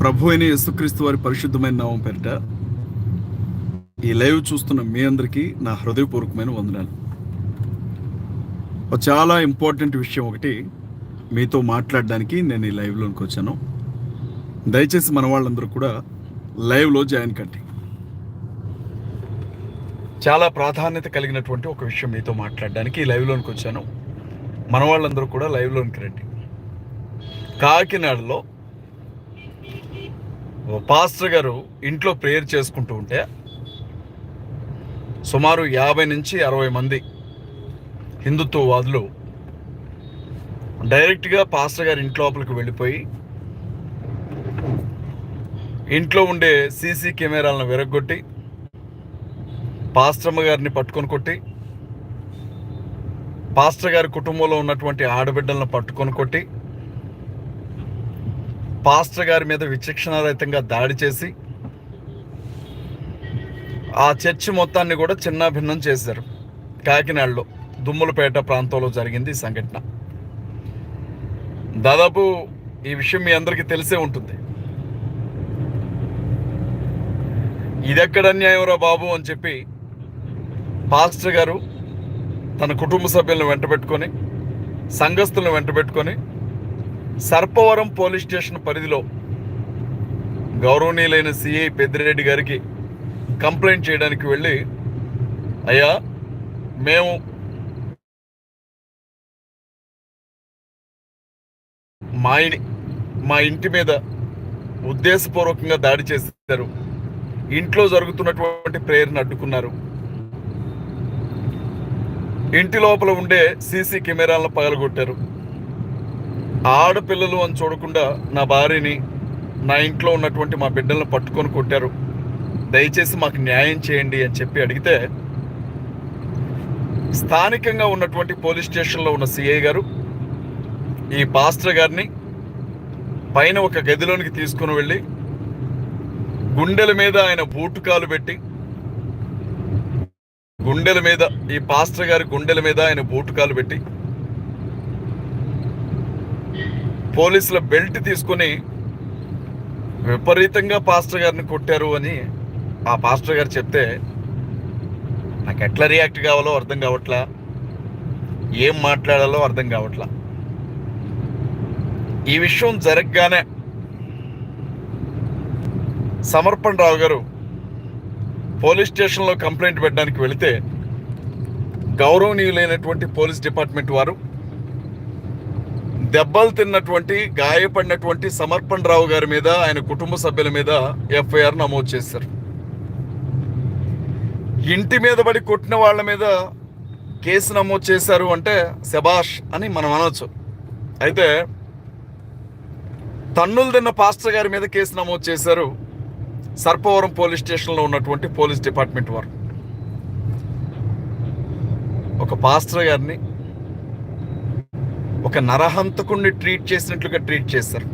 ప్రభు అయిన యేసుక్రీస్తు వారి పరిశుద్ధమైన నామం పేరిట ఈ లైవ్ చూస్తున్న మీ అందరికీ నా హృదయపూర్వకమైన వందనాలు. చాలా ఇంపార్టెంట్ విషయం ఒకటి మీతో మాట్లాడడానికి నేను ఈ లైవ్లోనికి వచ్చాను. దయచేసి మన వాళ్ళందరూ కూడా లైవ్లో జాయిన్ కండి. చాలా ప్రాధాన్యత కలిగినటువంటి ఒక విషయం మీతో మాట్లాడడానికి ఈ లైవ్లోనికి వచ్చాను. మన వాళ్ళందరూ కూడా లైవ్లోనికి రండి. కాకినాడలో పాస్టర్ గారు ఇంట్లో ప్రేయర్ చేసుకుంటూ ఉంటే సుమారు యాభై నుంచి అరవై మంది హిందుత్వవాదులు డైరెక్ట్గా పాస్టర్ గారి ఇంటి లోపలికి వెళ్ళిపోయి ఇంట్లో ఉండే సీసీ కెమెరాలను విరగొట్టి పాస్టర్మ గారిని పట్టుకొని కొట్టి పాస్టర్ గారి కుటుంబంలో ఉన్నటువంటి ఆడబిడ్డలను పట్టుకొని కొట్టి పాస్టర్ గారి మీద విచక్షణారహితంగా దాడి చేసి ఆ చర్చి మొత్తాన్ని కూడా చిన్న భిన్నం చేశారు. కాకినాడలో దుమ్ములపేట ప్రాంతంలో జరిగింది ఈ సంఘటన. దాదాపు ఈ విషయం మీ అందరికీ తెలిసే ఉంటుంది. ఇదెక్కడ అన్యాయంరా బాబు అని చెప్పి పాస్టర్ గారు తన కుటుంబ సభ్యులను వెంటబెట్టుకొని సంఘస్థులను వెంటబెట్టుకొని సర్పవరం పోలీస్ స్టేషన్ పరిధిలో గౌరవనీయులైన సిఐ పెద్దిరెడ్డి గారికి కంప్లైంట్ చేయడానికి వెళ్ళి అయ్యా మేము మా మా ఇంటి మీద ఉద్దేశపూర్వకంగా దాడి చేశారు. ఇంట్లో జరుగుతున్నటువంటి ప్రేయర్ని అడ్డుకున్నారు. ఇంటి లోపల ఉండే సీసీ కెమెరాలను పగలగొట్టారు. ఆడపిల్లలు అని చూడకుండా నా భార్యని నా ఇంట్లో ఉన్నటువంటి మా బిడ్డలను పట్టుకొని కొట్టారు. దయచేసి మాకు న్యాయం చేయండి అని చెప్పి అడిగితే స్థానికంగా ఉన్నటువంటి పోలీస్ స్టేషన్లో ఉన్న సిఐ గారు ఈ పాస్టర్ గారిని పైన ఒక గదిలోనికి తీసుకుని వెళ్ళి గుండెల మీద ఆయన బూటుకాలు పెట్టి గుండెల మీద ఈ పాస్టర్ గారి గుండెల మీద ఆయన బూటుకాలు పెట్టి పోలీసుల బెల్ట్ తీసుకొని విపరీతంగా పాస్టర్ గారిని కొట్టారు అని ఆ పాస్టర్ గారు చెప్తే నాకు ఎట్లా రియాక్ట్ కావాలో అర్థం కావట్లా? ఏం మాట్లాడాలో అర్థం కావట్లా? ఈ విషయం జరగగానే సమర్పణ్ రావు గారు పోలీస్ స్టేషన్లో కంప్లైంట్ పెట్టడానికి వెళితే గౌరవనీయులైనటువంటి పోలీస్ డిపార్ట్మెంట్ వారు దెబ్బలు తిన్నటువంటి గాయపడినటువంటి సమర్పణ్ రావు గారి మీద ఆయన కుటుంబ సభ్యుల మీద ఎఫ్ఐఆర్ నమోదు చేశారు. ఇంటి మీద పడి కొట్టిన వాళ్ళ మీద కేసు నమోదు చేశారు అంటే శబాష్ అని మనం అనొచ్చు. అయితే తన్నులు తిన్న పాస్టర్ గారి మీద కేసు నమోదు చేశారు సర్పవరం పోలీస్ స్టేషన్లో ఉన్నటువంటి పోలీస్ డిపార్ట్మెంట్ వారు. ఒక పాస్టర్ గారిని ఒక నరహంతకుణ్ణి ట్రీట్ చేసినట్లుగా ట్రీట్ చేస్తారు.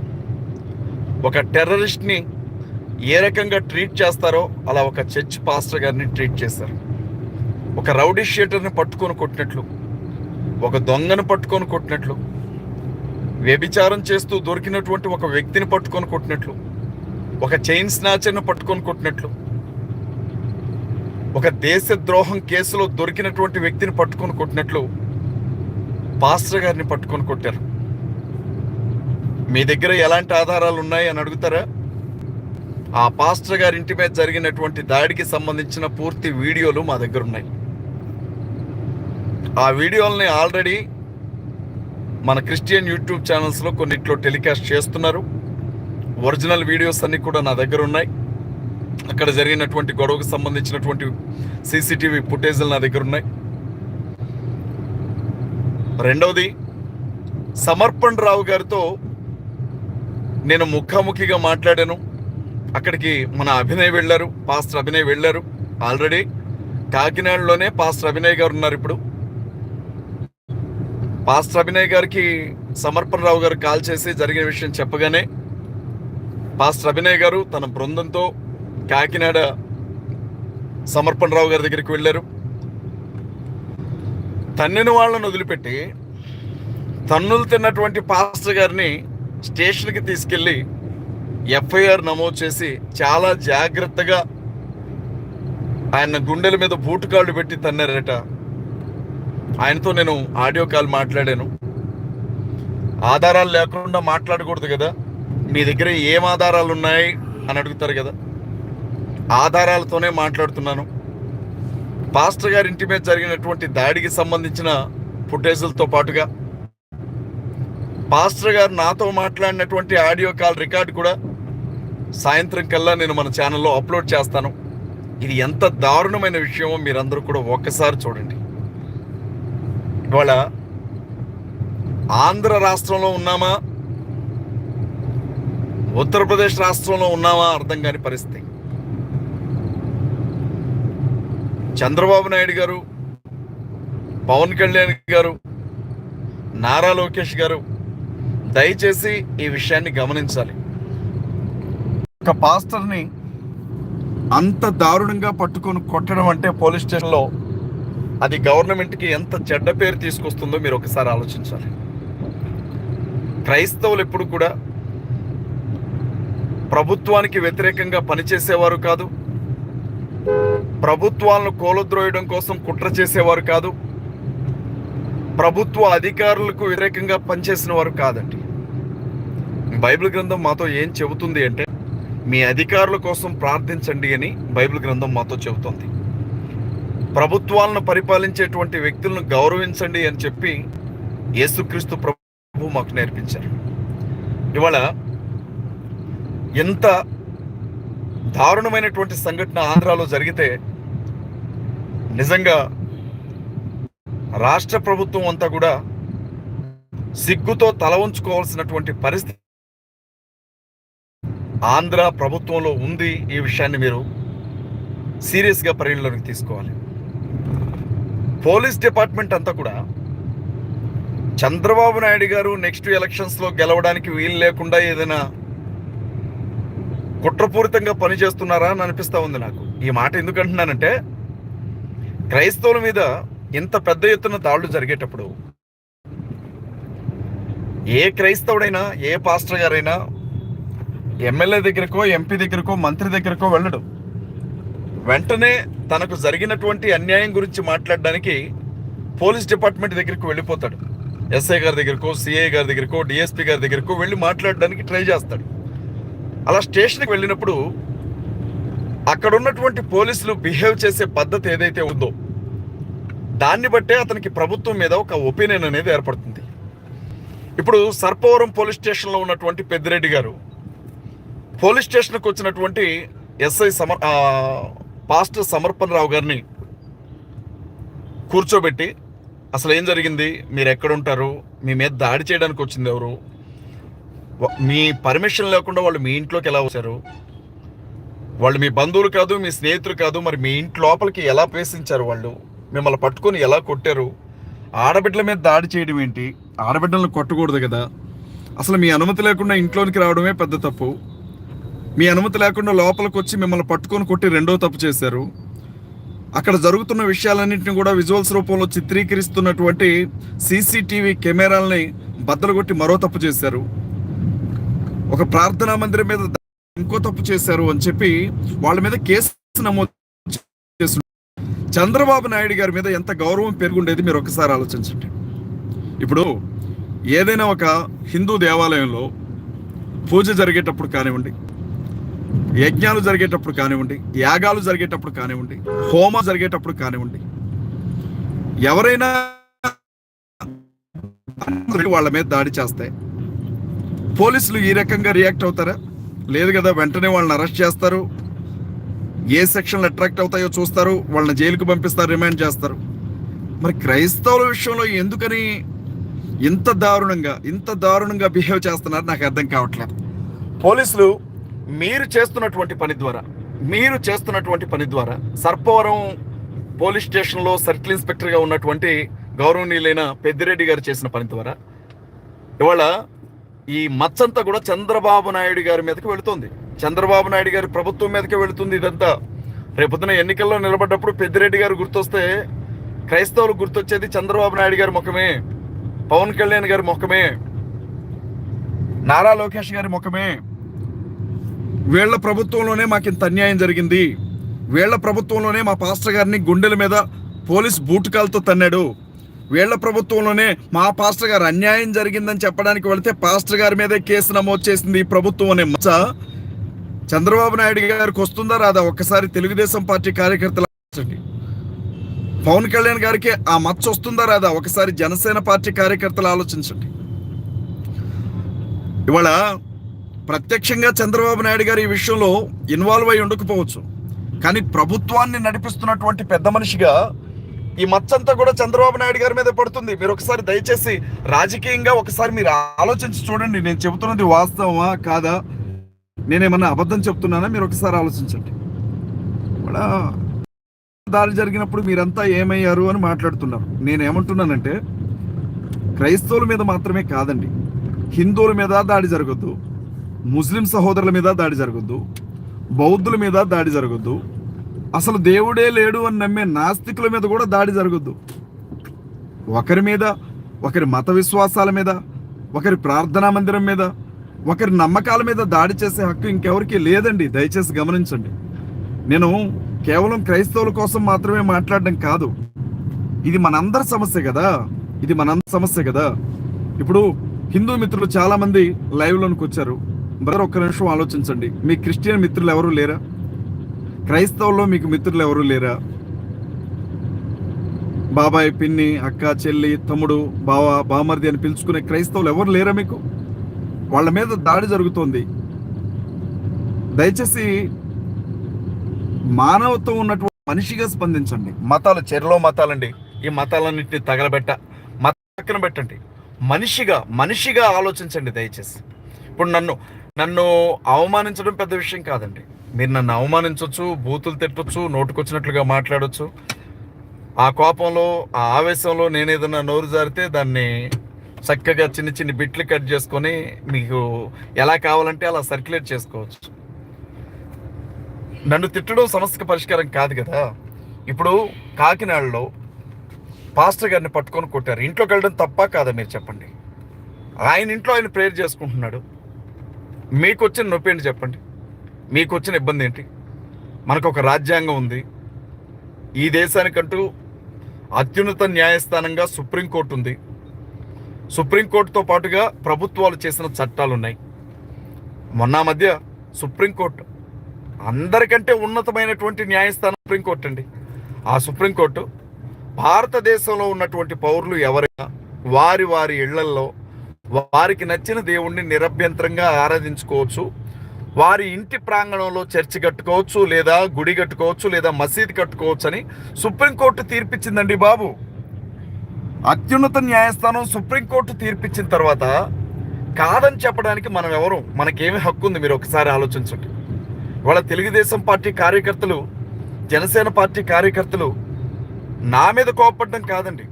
ఒక టెర్రరిస్ట్ని ఏ రకంగా ట్రీట్ చేస్తారో అలా ఒక చర్చ్ పాస్టర్ గారిని ట్రీట్ చేస్తారు. ఒక రౌడీ షీటర్ని పట్టుకొని కొట్టినట్లు ఒక దొంగను పట్టుకొని కొట్టినట్లు వ్యభిచారం చేస్తూ దొరికినటువంటి ఒక వ్యక్తిని పట్టుకొని కొట్టినట్లు ఒక చైన్ స్నాచర్ను పట్టుకొని కొట్టినట్లు ఒక దేశ ద్రోహం కేసులో దొరికినటువంటి వ్యక్తిని పట్టుకొని కొట్టినట్లు పాస్టర్ గారిని పట్టుకొని కొట్టారు. మీ దగ్గర ఎలాంటి ఆధారాలు ఉన్నాయి అని అడుగుతారా? ఆ పాస్టర్ గారి ఇంటి మీద జరిగినటువంటి దాడికి సంబంధించిన పూర్తి వీడియోలు మా దగ్గర ఉన్నాయి. ఆ వీడియోల్ని ఆల్రెడీ మన క్రిస్టియన్ యూట్యూబ్ ఛానల్స్లో కొన్నిట్లో టెలికాస్ట్ చేస్తున్నారు. ఒరిజినల్ వీడియోస్ అన్నీ కూడా నా దగ్గర ఉన్నాయి. అక్కడ జరిగినటువంటి గొడవకు సంబంధించినటువంటి సీసీటీవీ ఫుటేజ్లు నా దగ్గర ఉన్నాయి. రెండవది సమర్పణ్ రావు గారితో నేను ముఖాముఖిగా మాట్లాడాను. అక్కడికి మన అభినయ్ వెళ్ళారు పాస్టర్ అభినయ్ వెళ్ళారు. ఆల్రెడీ కాకినాడలోనే పాస్టర్ అభినయ్ గారు ఉన్నారు ఇప్పుడు. పాస్టర్ అభినయ్ గారికి సమర్పణ రావు గారు కాల్ చేసి జరిగిన విషయం చెప్పగానే పాస్టర్ అభినయ్ గారు తన బృందంతో కాకినాడ సమర్పణ రావు గారి దగ్గరికి వెళ్ళారు. తన్నిన వాళ్ళను వదిలిపెట్టి తన్నులు తిన్నటువంటి పాస్టర్ గారిని స్టేషన్కి తీసుకెళ్ళి ఎఫ్ఐఆర్ నమోదు చేసి చాలా జాగ్రత్తగా ఆయన గుండెల మీద బూటు కాళ్ళు పెట్టి తన్నారట. ఆయనతో నేను ఆడియో కాల్ మాట్లాడాను. ఆధారాలు లేకుండా మాట్లాడకూడదు కదా? మీ దగ్గర ఏం ఆధారాలు ఉన్నాయి? అని అడుగుతారు కదా. ఆధారాలతోనే మాట్లాడుతున్నాను. పాస్టర్ గారి ఇంటి మీద జరిగినటువంటి దాడికి సంబంధించిన ఫుటేజులతో పాటుగా పాస్టర్ గారు నాతో మాట్లాడినటువంటి ఆడియో కాల్ రికార్డు కూడా సాయంత్రం కల్లా నేను మన ఛానల్లో అప్లోడ్ చేస్తాను. ఇది ఎంత దారుణమైన విషయమో మీరందరూ కూడా ఒక్కసారి చూడండి. ఇవాళ ఆంధ్ర రాష్ట్రంలో ఉన్నామా? ఉత్తరప్రదేశ్ రాష్ట్రంలో ఉన్నామా? అర్థం కాని పరిస్థితి. చంద్రబాబు నాయుడు గారు పవన్ కళ్యాణ్ గారు నారా లోకేష్ గారు దయచేసి ఈ విషయాన్ని గమనించాలి. ఒక పాస్టర్ని అంత దారుణంగా పట్టుకొని కొట్టడం అంటే పోలీస్ స్టేషన్లో అది గవర్నమెంట్కి ఎంత చెడ్డ పేరు తీసుకొస్తుందో మీరు ఒకసారి ఆలోచించాలి. క్రైస్తవులు ఎప్పుడు కూడా ప్రభుత్వానికి వ్యతిరేకంగా పనిచేసేవారు కాదు. ప్రభుత్వాలను కోలద్రోయడం కోసం కుట్ర చేసేవారు కాదు ప్రభుత్వ అధికారులకు వ్యతిరేకంగా పనిచేసిన వారు కాదండి. బైబిల్ గ్రంథం మాతో ఏం చెబుతుంది అంటే మీ అధికారుల కోసం ప్రార్థించండి అని బైబిల్ గ్రంథం మాతో చెబుతుంది. ప్రభుత్వాలను పరిపాలించేటువంటి వ్యక్తులను గౌరవించండి అని చెప్పి యేసుక్రీస్తు ప్రభు మాకు నేర్పించారు. ఇవాళ ఎంత దారుణమైనటువంటి సంఘటన ఆంధ్రాలో జరిగితే నిజంగా రాష్ట్ర ప్రభుత్వం అంతా కూడా సిగ్గుతో తల ఉంచుకోవాల్సినటువంటి పరిస్థితి ఆంధ్ర ప్రభుత్వంలో ఉంది. ఈ విషయాన్ని మీరు సీరియస్గా పరిగణలోకి తీసుకోవాలి. పోలీస్ డిపార్ట్మెంట్ అంతా కూడా చంద్రబాబు నాయుడు గారు నెక్స్ట్ ఎలక్షన్స్లో గెలవడానికి వీలు లేకుండా ఏదైనా కుట్రపూరితంగా పనిచేస్తున్నారా అని అనిపిస్తూ ఉంది నాకు. ఈ మాట ఎందుకు అంటున్నానంటే క్రైస్తవుల మీద ఇంత పెద్ద ఎత్తున దాడులు జరిగేటప్పుడు ఏ క్రైస్తవుడైనా ఏ పాస్టర్ గారైనా ఎమ్మెల్యే దగ్గరకో ఎంపీ దగ్గరకో మంత్రి దగ్గరకో వెళ్ళడు. వెంటనే తనకు జరిగినటువంటి అన్యాయం గురించి మాట్లాడడానికి పోలీస్ డిపార్ట్మెంట్ దగ్గరికి వెళ్ళిపోతాడు. ఎస్ఐ గారి దగ్గరకో సిఐ గారి దగ్గరకో డిఎస్పీ గారి దగ్గరకో వెళ్ళి మాట్లాడడానికి ట్రై చేస్తాడు. అలా స్టేషన్కి వెళ్ళినప్పుడు అక్కడ ఉన్నటువంటి పోలీసులు బిహేవ్ చేసే పద్ధతి ఏదైతే ఉందో దాన్ని బట్టే అతనికి ప్రభుత్వం మీద ఒక ఒపీనియన్ అనేది ఏర్పడుతుంది. ఇప్పుడు సర్పవరం పోలీస్ స్టేషన్లో ఉన్నటువంటి పెద్దిరెడ్డి గారు పోలీస్ స్టేషన్కి వచ్చినటువంటి ఎస్ఐ సమర్ పాస్టర్ సమర్పణ రావు గారిని కూర్చోబెట్టి అసలు ఏం జరిగింది? మీరు ఎక్కడ ఉంటారు మీ మీద దాడి చేయడానికి వచ్చింది ఎవరు? మీ పర్మిషన్ లేకుండా వాళ్ళు మీ ఇంట్లోకి ఎలా వచ్చారు? వాళ్ళు మీ బంధువులు కాదు మీ స్నేహితులు కాదు మరి మీ ఇంటి లోపలికి ఎలా ప్రవేశించారు వాళ్ళు? మిమ్మల్ని పట్టుకొని ఎలా కొట్టారు? ఆడబిడ్డల మీద దాడి చేయడం ఏంటి? ఆడబిడ్డలను కొట్టకూడదు కదా. అసలు మీ అనుమతి లేకుండా ఇంట్లోనికి రావడమే పెద్ద తప్పు. మీ అనుమతి లేకుండా లోపలికి వచ్చి మిమ్మల్ని పట్టుకొని కొట్టి రెండో తప్పు చేశారు. అక్కడ జరుగుతున్న విషయాలన్నింటినీ కూడా విజువల్స్ రూపంలో చిత్రీకరిస్తున్నటువంటి సీసీటీవీ కెమెరాలని బద్దలు కొట్టి మరో తప్పు చేశారు. ఒక ప్రార్థనా మందిరం మీద ఇంకో తప్పు చేశారు అని చెప్పి వాళ్ళ మీద కేసు నమోదు చేసు చంద్రబాబు నాయుడు గారి మీద ఎంత గౌరవం పెరుగుండేది మీరు ఒకసారి ఆలోచించండి. ఇప్పుడు ఏదైనా ఒక హిందూ దేవాలయంలో పూజ జరిగేటప్పుడు కానివ్వండి యజ్ఞాలు జరిగేటప్పుడు కానివ్వండి యాగాలు జరిగేటప్పుడు కానివ్వండి హోమ జరిగేటప్పుడు కానివ్వండి ఎవరైనా వాళ్ళ మీద దాడి చేస్తే పోలీసులు ఈ రకంగా రియాక్ట్ అవుతారా? లేదు కదా వెంటనే వాళ్ళని అరెస్ట్ చేస్తారు. ఏ సెక్షన్లు అట్రాక్ట్ అవుతాయో చూస్తారు. వాళ్ళని జైలుకు పంపిస్తారు రిమాండ్ చేస్తారు. మరి క్రైస్తవుల విషయంలో ఎందుకని ఇంత దారుణంగా ఇంత దారుణంగా బిహేవ్ చేస్తున్నారు? నాకు అర్థం కావట్లేదు. పోలీసులు మీరు చేస్తున్నటువంటి పని ద్వారా మీరు చేస్తున్నటువంటి పని ద్వారా సర్పవరం పోలీస్ స్టేషన్లో సర్కిల్ ఇన్స్పెక్టర్గా ఉన్నటువంటి గౌరవనీయులైన పెద్దిరెడ్డి గారు చేసిన పని ద్వారా ఇవాళ ఈ మచ్చంతా కూడా చంద్రబాబు నాయుడు గారి మీదకి వెళుతుంది. చంద్రబాబు నాయుడు గారి ప్రభుత్వం మీదకి వెళుతుంది ఇదంతా. రేపొద్దున ఎన్నికల్లో నిలబడ్డప్పుడు పెద్దిరెడ్డి గారు గుర్తొస్తే క్రైస్తవులు గుర్తొచ్చేది చంద్రబాబు నాయుడు గారి ముఖమే పవన్ కళ్యాణ్ గారి ముఖమే నారా లోకేష్ గారి ముఖమే. వీళ్ళ ప్రభుత్వంలోనే మాకు ఇంత అన్యాయం జరిగింది. వీళ్ళ ప్రభుత్వంలోనే మా పాస్టర్ గారిని గుండెల మీద పోలీస్ బూటుకాలతో తన్నాడు. వీళ్ళ ప్రభుత్వంలోనే మా పాస్టర్ గారు అన్యాయం జరిగిందని చెప్పడానికి వెళితే పాస్టర్ గారి మీదే కేసు నమోదు చేసింది ఈ ప్రభుత్వం అనే మచ్చ చంద్రబాబు నాయుడు గారికి వస్తుందా రాదా? ఒక్కసారి తెలుగుదేశం పార్టీ కార్యకర్తలు ఆలోచించండి. పవన్ కళ్యాణ్ గారికి ఆ మచ్చ వస్తుందా రాదా? ఒకసారి జనసేన పార్టీ కార్యకర్తలు ఆలోచించండి. ఇవాళ ప్రత్యక్షంగా చంద్రబాబు నాయుడు గారు ఈ విషయంలో ఇన్వాల్వ్ అయి ఉండకపోవచ్చు. కానీ ప్రభుత్వాన్ని నడిపిస్తున్నటువంటి పెద్ద మనిషిగా ఈ మచ్చంతా కూడా చంద్రబాబు నాయుడు గారి మీద పడుతుంది. మీరు ఒకసారి దయచేసి రాజకీయంగా ఒకసారి మీరు ఆలోచించి చూడండి. నేను చెబుతున్నది వాస్తవమా? కాదా? నేనేమన్నా అబద్ధం చెప్తున్నానా? మీరు ఒకసారి ఆలోచించండి. ఇవాళ దాడి జరిగినప్పుడు మీరంతా ఏమయ్యారు అని మాట్లాడుతున్నారు. నేనేమంటున్నానంటే క్రైస్తవుల మీద మాత్రమే కాదండి. హిందువుల మీద దాడి జరగద్దు. ముస్లిం సహోదరుల మీద దాడి జరగద్దు. బౌద్ధుల మీద దాడి జరగద్దు. అసలు దేవుడే లేడు అని నమ్మే నాస్తికుల మీద కూడా దాడి జరగద్దు. ఒకరి మీద ఒకరి మత విశ్వాసాల మీద ఒకరి ప్రార్థనా మందిరం మీద ఒకరి నమ్మకాల మీద దాడి చేసే హక్కు ఇంకెవరికి లేదండి. దయచేసి గమనించండి. నేను కేవలం క్రైస్తవుల కోసం మాత్రమే మాట్లాడడం కాదు. ఇది మనందరి సమస్య కదా? ఇది మనందరి సమస్య కదా? ఇప్పుడు హిందూ మిత్రులు చాలామంది లైవ్లోనికి వచ్చారు. బ్రదర్ ఒక్క నిమిషం ఆలోచించండి. మీ క్రిస్టియన్ మిత్రులు ఎవరూ లేరా? క్రైస్తవుల్లో మీకు మిత్రులు ఎవరు లేరా? బాబాయ్ పిన్ని అక్క చెల్లి తమ్ముడు బావ బామర్ది అని పిలుచుకునే క్రైస్తవులు ఎవరు లేరా మీకు? వాళ్ళ మీద దాడి జరుగుతోంది. దయచేసి మానవత్వం ఉన్నటువంటి మనిషిగా స్పందించండి. మతాలు చెరలో మతాలండి. ఈ మతాలన్నింటినీ తగలబెట్ట మత పక్కన పెట్టండి. మనిషిగా మనిషిగా ఆలోచించండి దయచేసి. ఇప్పుడు నన్ను నన్ను అవమానించడం పెద్ద విషయం కాదండి. మీరు నన్ను అవమానించవచ్చు బూతులు తిట్టచ్చు నోటుకొచ్చినట్లుగా మాట్లాడచ్చు. ఆ కోపంలో ఆ ఆవేశంలో నేను ఏదైనా నోరు జారితే దాన్ని చక్కగా చిన్న చిన్న బిట్లు కట్ చేసుకొని మీకు ఎలా కావాలంటే అలా సర్క్యులేట్ చేసుకోవచ్చు. నన్ను తిట్టడం సమస్యకు పరిష్కారం కాదు కదా. ఇప్పుడు కాకినాడలో పాస్టర్ గారిని పట్టుకొని కొట్టారు. ఇంట్లోకి వెళ్ళడం తప్ప కాదా మీరు చెప్పండి? ఆయన ఇంట్లో ఆయన ప్రేయర్ చేసుకుంటున్నాడు. మీకు వచ్చిన నొప్పి ఏంటి చెప్పండి? మీకు వచ్చిన ఇబ్బంది ఏంటి? మనకు ఒక రాజ్యాంగం ఉంది. ఈ దేశానికంటూ అత్యున్నత న్యాయస్థానంగా సుప్రీంకోర్టు ఉంది. సుప్రీంకోర్టుతో పాటుగా ప్రభుత్వాలు చేసిన చట్టాలు ఉన్నాయి మొన్న మధ్య సుప్రీంకోర్టు అందరికంటే ఉన్నతమైనటువంటి న్యాయస్థానం సుప్రీంకోర్టు అండి ఆ సుప్రీంకోర్టు భారతదేశంలో ఉన్నటువంటి పౌరులు ఎవరైనా వారి వారి ఇళ్ళల్లో వారికి నచ్చిన దేవుణ్ణి నిరభ్యంతరంగా ఆరాధించుకోవచ్చు. వారి ఇంటి ప్రాంగణంలో చర్చి కట్టుకోవచ్చు లేదా గుడి కట్టుకోవచ్చు లేదా మసీద్ కట్టుకోవచ్చు అని సుప్రీంకోర్టు తీర్పిచ్చిందండి బాబు. అత్యున్నత న్యాయస్థానం సుప్రీంకోర్టు తీర్పిచ్చిన తర్వాత కాదని చెప్పడానికి మనం ఎవరు? మనకేమి హక్కు ఉంది మీరు ఒకసారి ఆలోచించండి. వాళ్ళ తెలుగుదేశం పార్టీ కార్యకర్తలు జనసేన పార్టీ కార్యకర్తలు నా మీద కోపపడడం కాదండి.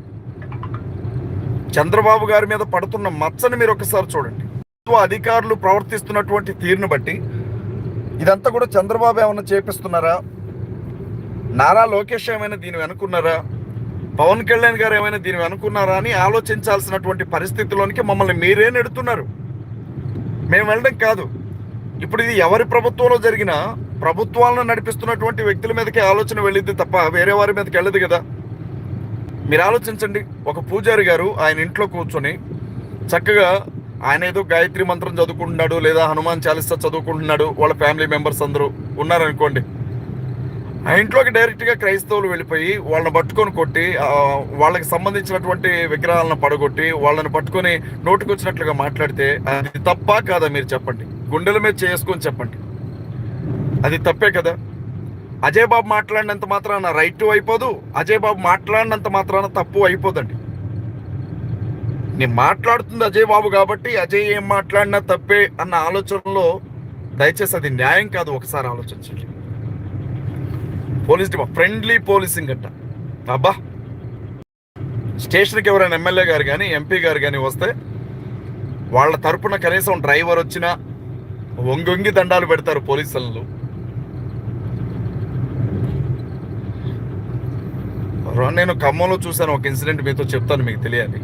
చంద్రబాబు గారి మీద పడుతున్న మచ్చని మీరు ఒకసారి చూడండి. ప్రభుత్వ అధికారులు ప్రవర్తిస్తున్నటువంటి తీరును బట్టి ఇదంతా కూడా చంద్రబాబు ఏమైనా చేపిస్తున్నారా? నారా లోకేష్ ఏమైనా దీని వెనుకున్నారా? పవన్ కళ్యాణ్ గారు ఏమైనా దీని వెనుకున్నారా అని ఆలోచించాల్సినటువంటి పరిస్థితిలోనికి మమ్మల్ని మీరే నెడుతున్నారు. మేము వెళ్ళడం కాదు. ఇప్పుడు ఇది ఎవరి ప్రభుత్వంలో జరిగిన ప్రభుత్వాలను నడిపిస్తున్నటువంటి వ్యక్తుల మీదకే ఆలోచన వెళ్ళింది తప్ప వేరే వారి మీదకి వెళ్ళదు కదా. మీరు ఆలోచించండి. ఒక పూజారి గారు ఆయన ఇంట్లో కూర్చొని చక్కగా ఆయన ఏదో గాయత్రి మంత్రం చదువుకుంటున్నాడు లేదా హనుమాన్ చాలీసా చదువుకుంటున్నాడు వాళ్ళ ఫ్యామిలీ మెంబర్స్ అందరూ ఉన్నారనుకోండి. ఆ ఇంట్లోకి డైరెక్ట్గా క్రైస్తవులు వెళ్ళిపోయి వాళ్ళని పట్టుకొని కొట్టి వాళ్ళకి సంబంధించినటువంటి విగ్రహాలను పడగొట్టి వాళ్ళని పట్టుకొని నోటుకొచ్చినట్లుగా మాట్లాడితే అది తప్పా కాదా మీరు చెప్పండి? గుండెల మీద చేసుకొని చెప్పండి. అది తప్పే కదా? అజయ్ బాబు మాట్లాడినంత మాత్రాన రైట్ అయిపోదు అజయ్ బాబు మాట్లాడినంత మాత్రాన తప్పు అయిపోదండి. నేను మాట్లాడుతుంది అజయ్ బాబు కాబట్టి అజయ్ ఏం మాట్లాడినా తప్పే అన్న ఆలోచనలో దయచేసి అది న్యాయం కాదు ఒకసారి ఆలోచించండి. పోలీస్ డిపార్ట్ ఫ్రెండ్లీ పోలీసింగ్ అంట. అబ్బా! స్టేషన్కి ఎవరైనా ఎమ్మెల్యే గారు కానీ ఎంపీ గారు కానీ వస్తే వాళ్ళ తరపున కనీసం డ్రైవర్ వచ్చినా వంగొంగి దండాలు పెడతారు పోలీసులు నేను ఖమ్మంలో చూశాను ఒక ఇన్సిడెంట్ మీతో చెప్తాను మీకు తెలియాలి.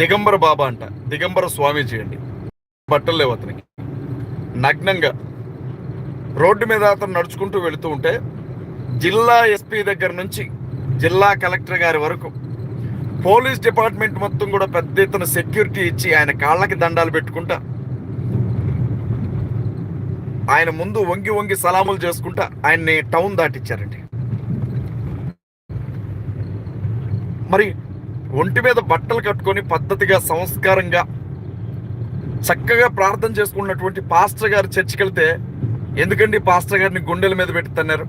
దిగంబర బాబా అంట. దిగంబర స్వామీజీ అండి. బట్టలు లేవు అతనికి. నగ్నంగా రోడ్డు మీద అతను నడుచుకుంటూ వెళుతూ ఉంటే జిల్లా ఎస్పీ దగ్గర నుంచి జిల్లా కలెక్టర్ గారి వరకు పోలీస్ డిపార్ట్మెంట్ మొత్తం కూడా పెద్ద ఎత్తున సెక్యూరిటీ ఇచ్చి ఆయన కాళ్ళకి దండాలు పెట్టుకుంటా ఆయన ముందు వంగి వంగి సలాములు చేసుకుంటా ఆయన్ని టౌన్ దాటిచ్చారండి. మరి ఒంటి మీద బట్టలు కట్టుకొని పద్ధతిగా సంస్కారంగా చక్కగా ప్రార్థన చేసుకున్నటువంటి పాస్టర్ గారు చర్చికి వెళ్తే ఎందుకండి పాస్టర్ గారిని గుండెల మీద పెట్టుతున్నారు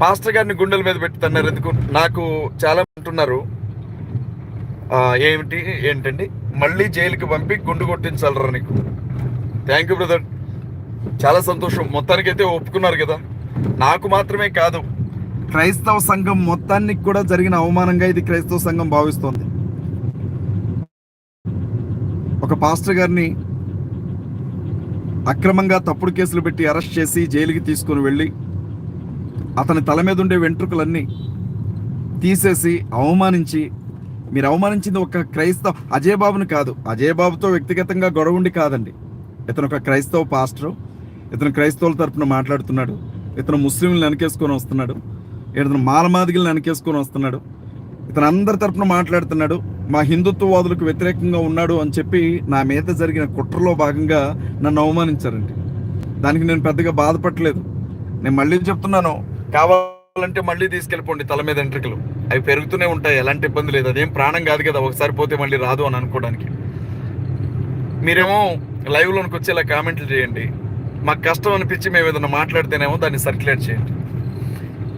పాస్టర్ గారిని గుండెల మీద పెట్టుతున్నారు ఎందుకు? నాకు చాలా అంటున్నారు. ఏమిటి ఏంటండి? మళ్ళీ జైలుకి పంపి గుండు కొట్టించాలరా నీకు? థ్యాంక్ యూ బ్రదర్ చాలా సంతోషం. మొత్తానికైతే ఒప్పుకున్నారు కదా. నాకు మాత్రమే కాదు. క్రైస్తవ సంఘం మొత్తానికి కూడా జరిగిన అవమానంగా ఇది క్రైస్తవ సంఘం భావిస్తోంది. ఒక పాస్టర్ గారిని అక్రమంగా తప్పుడు కేసులు పెట్టి అరెస్ట్ చేసి జైలుకి తీసుకుని వెళ్ళి అతని తల మీద ఉండే వెంట్రుకలన్నీ తీసేసి అవమానించి మీరు అవమానించింది ఒక క్రైస్తవ అజయ్ బాబుని కాదు. అజయ్ బాబుతో వ్యక్తిగతంగా గొడవ ఉండి కాదండి. ఇతను ఒక క్రైస్తవ పాస్టర్. ఇతను క్రైస్తవుల తరపున మాట్లాడుతున్నాడు. ఇతను ముస్లింలను వెనకేసుకొని వస్తున్నాడు. ఇతను మాలమాదిగలను వెనకేసుకొని వస్తున్నాడు. ఇతను అందరి తరపున మాట్లాడుతున్నాడు. మా హిందుత్వవాదులకు వ్యతిరేకంగా ఉన్నాడు అని చెప్పి నా మీద జరిగిన కుట్రలో భాగంగా నన్ను అవమానించారండి. దానికి నేను పెద్దగా బాధపడలేదు. నేను మళ్ళీ చెప్తున్నాను? కావాలంటే మళ్ళీ తీసుకెళ్ళిపోండి తల మీద ఎంట్రికలు. అవి పెరుగుతూనే ఉంటాయి. ఎలాంటి ఇబ్బంది లేదు. అదేం ప్రాణం కాదు కదా. ఒకసారి పోతే మళ్ళీ రాదు అని అనుకోవడానికి. మీరేమో లైవ్లోనికి వచ్చేలా కామెంట్లు చేయండి. మాకు కష్టం అనిపించి మేము ఏదైనా మాట్లాడితేనేమో దాన్ని సర్క్యులేట్ చేయండి.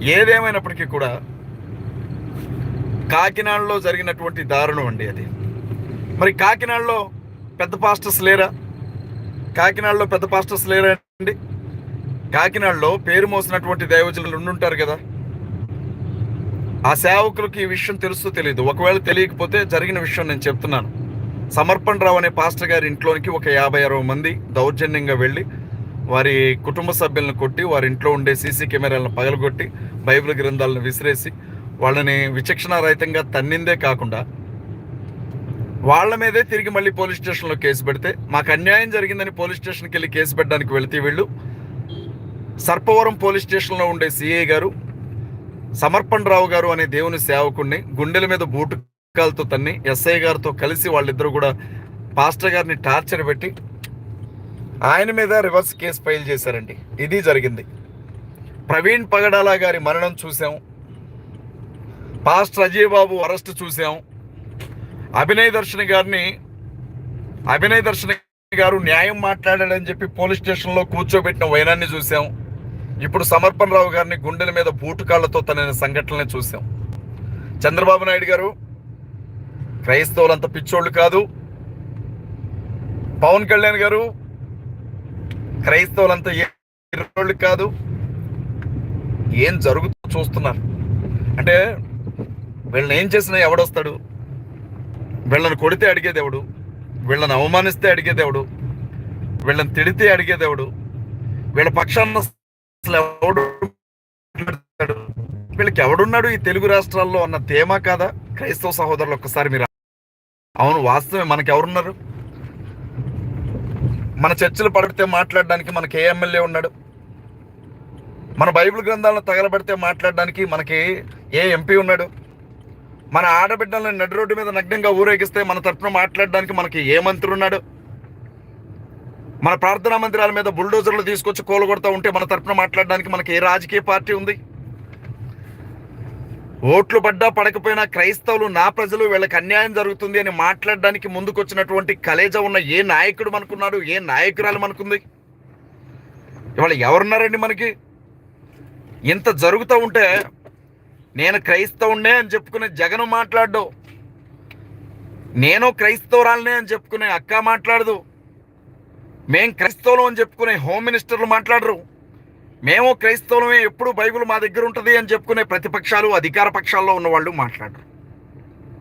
ఏదేమైనప్పటికీ కూడా కాకినాడలో జరిగినటువంటి దారుణం అండి అది. మరి కాకినాడలో పెద్ద పాస్టర్స్ లేరా? కాకినాడలో పెద్ద పాస్టర్స్ లేరా అండి? కాకినాడలో పేరు మోసినటువంటి దైవజనులు ఉండుంటారు కదా. ఆ సేవకులకు ఈ విషయం తెలుస్తూ తెలియదు ఒకవేళ తెలియకపోతే జరిగిన విషయం నేను చెప్తున్నాను. సమర్పణ రావు అనే పాస్టర్ గారి ఇంట్లోనికి ఒక యాభై అరవై మంది దౌర్జన్యంగా వెళ్ళి వారి కుటుంబ సభ్యులను కొట్టి వారి ఇంట్లో ఉండే సీసీ కెమెరాలను పగలగొట్టి బైబిల్ గ్రంథాలను విసిరేసి వాళ్ళని విచక్షణారహితంగా తన్నిందే కాకుండా వాళ్ళ మీదే తిరిగి మళ్ళీ పోలీస్ స్టేషన్లో కేసు పెడితే మాకు అన్యాయం జరిగిందని పోలీస్ స్టేషన్కి వెళ్ళి కేసు పెట్టడానికి వెళితే వీళ్ళు సర్పవరం పోలీస్ స్టేషన్లో ఉండే సిఐ గారు సమర్పణ రావు గారు అనే దేవుని సేవకుడిని గుండెల మీద బూటుకాలతో తన్ని ఎస్ఐ గారితో కలిసి వాళ్ళిద్దరూ కూడా పాస్టర్ గారిని టార్చర్ పెట్టి ఆయన మీద రివర్స్ కేసు ఫైల్ చేశారండి. ఇది జరిగింది. ప్రవీణ్ పగడాల గారి మరణం చూసాం పాస్టర్ అజయ్ బాబు అరెస్ట్ చూసాం అభినయ్ దర్శన్ గారిని అభినయ్ దర్శన్ గారు న్యాయం మాట్లాడాడని చెప్పి పోలీస్ స్టేషన్లో కూర్చోబెట్టిన వైనాన్ని చూసాం ఇప్పుడు సమర్పణ రావు గారిని గుండెల మీద బూటుకాళ్ళతో తన సంఘటనని చూసాం చంద్రబాబు నాయుడు గారు క్రైస్తవులంత పిచ్చోళ్ళు కాదు. పవన్ కళ్యాణ్ గారు క్రైస్తవులంతా ఎర్రోళ్ళు కాదు. ఏం జరుగుతుందో చూస్తున్నారు? అంటే వీళ్ళని ఏం చేసినా ఎవడొస్తాడు? వీళ్ళని కొడితే అడిగేది ఎవడు వీళ్ళని అవమానిస్తే అడిగేది ఎవడు వీళ్ళని తిడితే అడిగేది ఎవడు వీళ్ళ పక్షాన్న ఎవడు వీళ్ళకి ఎవడున్నాడు ఈ తెలుగు రాష్ట్రాల్లో అన్న తేమ కాదా? క్రైస్తవ సహోదరులు ఒక్కసారి మీరు అవును వాస్తవమే మనకి ఎవరున్నారు మన చర్చలు పడితే మాట్లాడడానికి మనకి ఏ ఎమ్మెల్యే ఉన్నాడు? మన బైబిల్ గ్రంథాలను తగలబడితే మాట్లాడడానికి మనకి ఏ ఎంపీ ఉన్నాడు? మన ఆడబిడ్డలను నడి రోడ్డు మీద నగ్నంగా ఊరేగిస్తే మన తరపున మాట్లాడడానికి మనకి ఏ మంత్రి ఉన్నాడు? మన ప్రార్థనా మందిరాల మీద బుల్డోజర్లు తీసుకొచ్చి కూలగొడతా ఉంటే మన తరపున మాట్లాడడానికి మనకి ఏ రాజకీయ పార్టీ ఉంది? ఓట్లు పడ్డా పడకపోయినా క్రైస్తవులు నా ప్రజలు వీళ్ళకి అన్యాయం జరుగుతుంది అని మాట్లాడడానికి ముందుకొచ్చినటువంటి కలేజా ఉన్న ఏ నాయకుడు మనకున్నాడు ఏ నాయకురాలు మనకుంది? ఇవాళ ఎవరున్నారండి మనకి? ఇంత జరుగుతూ ఉంటే నేను క్రైస్తవుణ్ణే అని చెప్పుకునే జగన్ మాట్లాడడు. నేను క్రైస్తవురాలనే అని చెప్పుకునే అక్క మాట్లాడదు. మేం క్రైస్తవులు అని చెప్పుకునే హోమ్ మినిస్టర్లు మాట్లాడరు. మేము క్రైస్తవులమే ఎప్పుడు బైబిల్ మా దగ్గర ఉంటుంది అని చెప్పుకునే ప్రతిపక్షాలు అధికార పక్షాల్లో ఉన్న వాళ్ళు మాట్లాడరు.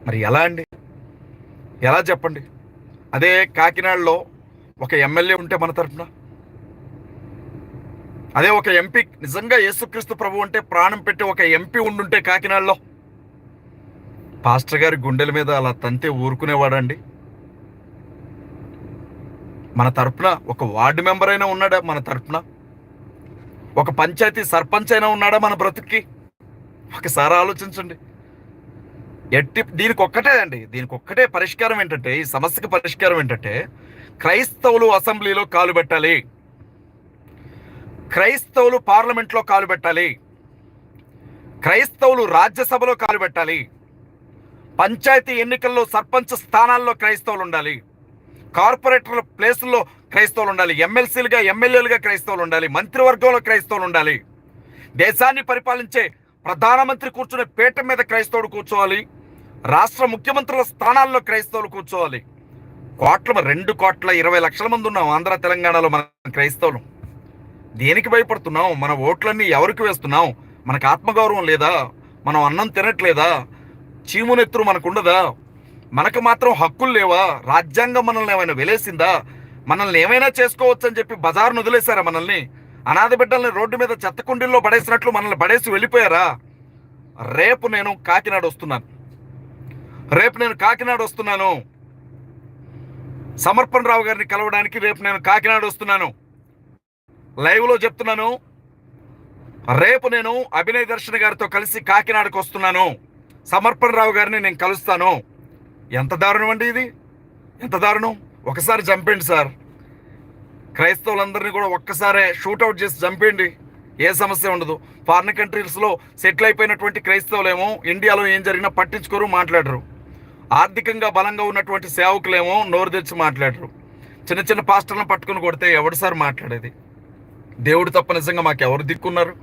మరి ఎలా అండి? ఎలా చెప్పండి? అదే కాకినాడలో ఒక ఎమ్మెల్యే ఉంటే మన తరఫున అదే ఒక ఎంపీ నిజంగా యేసుక్రీస్తు ప్రభు అంటే ప్రాణం పెట్టి ఒక ఎంపీ ఉండుంటే కాకినాడలో? పాస్టర్ గారి గుండెల మీద అలా తంతే ఊరుకునేవాడండి. మన తరపున ఒక వార్డు మెంబర్ అయినా ఉన్నాడా మన తరపున? ఒక పంచాయతీ సర్పంచ్ అయినా ఉన్నాడా మన బ్రతుక్కి? ఒకసారి ఆలోచించండి. ఎట్టి దీనికి ఒక్కటే అండి దీనికి ఒక్కటే పరిష్కారం ఏంటంటే ఈ సమస్యకి పరిష్కారం ఏంటంటే క్రైస్తవులు అసెంబ్లీలో కాలు పెట్టాలి. క్రైస్తవులు పార్లమెంట్లో కాలు పెట్టాలి. క్రైస్తవులు రాజ్యసభలో కాలు పెట్టాలి. పంచాయతీ ఎన్నికల్లో సర్పంచ్ స్థానాల్లో క్రైస్తవులు ఉండాలి. కార్పొరేటర్ల ప్లేసుల్లో క్రైస్తవులు ఉండాలి ఎమ్మెల్సీలుగా ఎమ్మెల్యేలుగా క్రైస్తవులు ఉండాలి మంత్రివర్గంలో క్రైస్తవులు ఉండాలి దేశాన్ని పరిపాలించే ప్రధానమంత్రి కూర్చునే పేట మీద క్రైస్తవుడు కూర్చోవాలి రాష్ట్ర ముఖ్యమంత్రుల స్థానాల్లో క్రైస్తవులు కూర్చోవాలి. కోట్ల రెండు కోట్ల ఇరవై లక్షల మంది ఉన్నాం ఆంధ్ర తెలంగాణలో మన క్రైస్తవులు. దేనికి భయపడుతున్నాం? మన ఓట్లన్నీ ఎవరికి వేస్తున్నాం? మనకు ఆత్మగౌరవం లేదా? మనం అన్నం తినట్లేదా? చీమునెత్తురు మనకుండదా? మనకు మాత్రం హక్కులు లేవా? రాజ్యాంగం మనల్ని ఏమైనా వెలేసిందా? మనల్ని ఏమైనా చేసుకోవచ్చు అని చెప్పి బజార్ను వదిలేశారా మనల్ని? అనాథ బిడ్డల్ని రోడ్డు మీద చెత్త కుండీల్లో పడేసినట్లు మనల్ని పడేసి వెళ్ళిపోయారా? రేపు నేను కాకినాడ వస్తున్నాను. రేపు నేను కాకినాడ వస్తున్నాను. సమర్పణ రావు గారిని కలవడానికి రేపు నేను కాకినాడ వస్తున్నాను. లైవ్లో చెప్తున్నాను. రేపు నేను అభినయ్ దర్శన్ గారితో కలిసి కాకినాడకు వస్తున్నాను. సమర్పణ రావు గారిని నేను కలుస్తాను. ఎంత దారుణం అండి ఇది? ఎంత దారుణం? ఒకసారి చంపండి సార్. క్రైస్తవులందరినీ కూడా ఒక్కసారే షూట్అవుట్ చేసి చంపేయండి. ఏ సమస్య ఉండదు. ఫారిన్ కంట్రీస్లో సెటిల్ అయిపోయినటువంటి క్రైస్తవులేమో ఇండియాలో ఏం జరిగినా పట్టించుకోరు మాట్లాడరు. ఆర్థికంగా బలంగా ఉన్నటువంటి సేవకులేమో నోరు తెచ్చి మాట్లాడరు. చిన్న చిన్న పాస్టర్లను పట్టుకుని కొడితే ఎవడు సార్ మాట్లాడేది? దేవుడు తప్ప నిజంగా మాకు ఎవరు దిక్కున్నారు?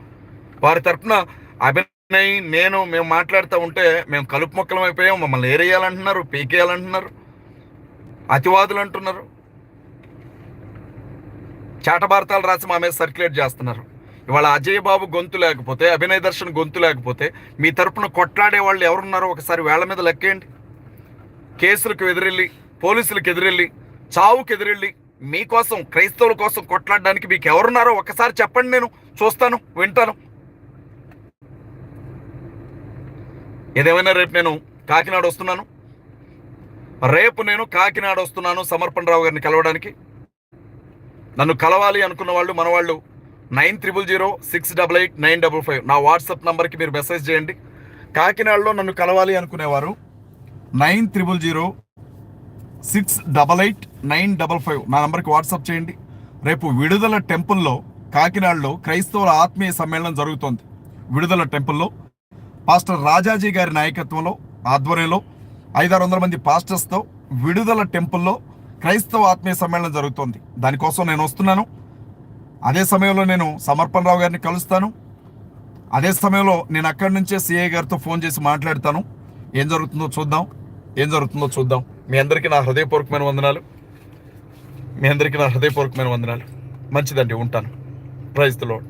వారి తరపున అభిన నేను మేము మాట్లాడుతూ ఉంటే మేము కలుపు మొక్కలం అయిపోయాం మమ్మల్ని ఏరేయాలంటున్నారు పీకేయాలంటున్నారు అతివాదులు అంటున్నారు చాటభారతాలు రాసి మా మీద సర్క్యులేట్ చేస్తున్నారు. ఇవాళ అజయ్ బాబు గొంతు లేకపోతే అభినయ దర్శన్ గొంతు లేకపోతే మీ తరపున కొట్లాడే వాళ్ళు ఎవరున్నారో ఒకసారి వేళ్ళ మీద లెక్కేయండి. కేసులకు ఎదురెళ్ళి పోలీసులకు ఎదురెళ్ళి చావుకు ఎదురెళ్ళి మీకోసం క్రైస్తవుల కోసం కొట్లాడడానికి మీకు ఎవరున్నారో ఒకసారి చెప్పండి నేను చూస్తాను వింటాను. ఏదేమైనా రేపు నేను కాకినాడ వస్తున్నాను. రేపు నేను కాకినాడ వస్తున్నాను సమర్పణ రావు గారిని కలవడానికి. నన్ను కలవాలి అనుకున్న వాళ్ళు మన వాళ్ళు nine triple zero six double eight nine double five. నా వాట్సాప్ నంబర్కి మీరు మెసేజ్ చేయండి. కాకినాడలో నన్ను కలవాలి అనుకునేవారు nine triple zero six double eight nine double five. నా నంబర్కి వాట్సాప్ చేయండి. రేపు విడుదల టెంపుల్లో కాకినాడలో క్రైస్తవుల ఆత్మీయ సమ్మేళనం జరుగుతోంది. విడుదల టెంపుల్లో పాస్టర్ రాజాజీ గారి నాయకత్వంలో ఆధ్వర్యంలో ఐదారు వందల మంది పాస్టర్స్తో విడుదల టెంపుల్లో క్రైస్తవ ఆత్మీయ సమ్మేళనం జరుగుతోంది. దానికోసం నేను వస్తున్నాను. అదే సమయంలో నేను సమర్పణ రావు గారిని కలుస్తాను. అదే సమయంలో నేను అక్కడి నుంచే సిఐ గారితో ఫోన్ చేసి మాట్లాడతాను. ఏం జరుగుతుందో చూద్దాం. ఏం జరుగుతుందో చూద్దాం. మీ అందరికీ నా హృదయపూర్వకమైన వందనాలు. మీ అందరికీ నా హృదయపూర్వకమైన వందనాలు. మంచిదండి ఉంటాను. Praise load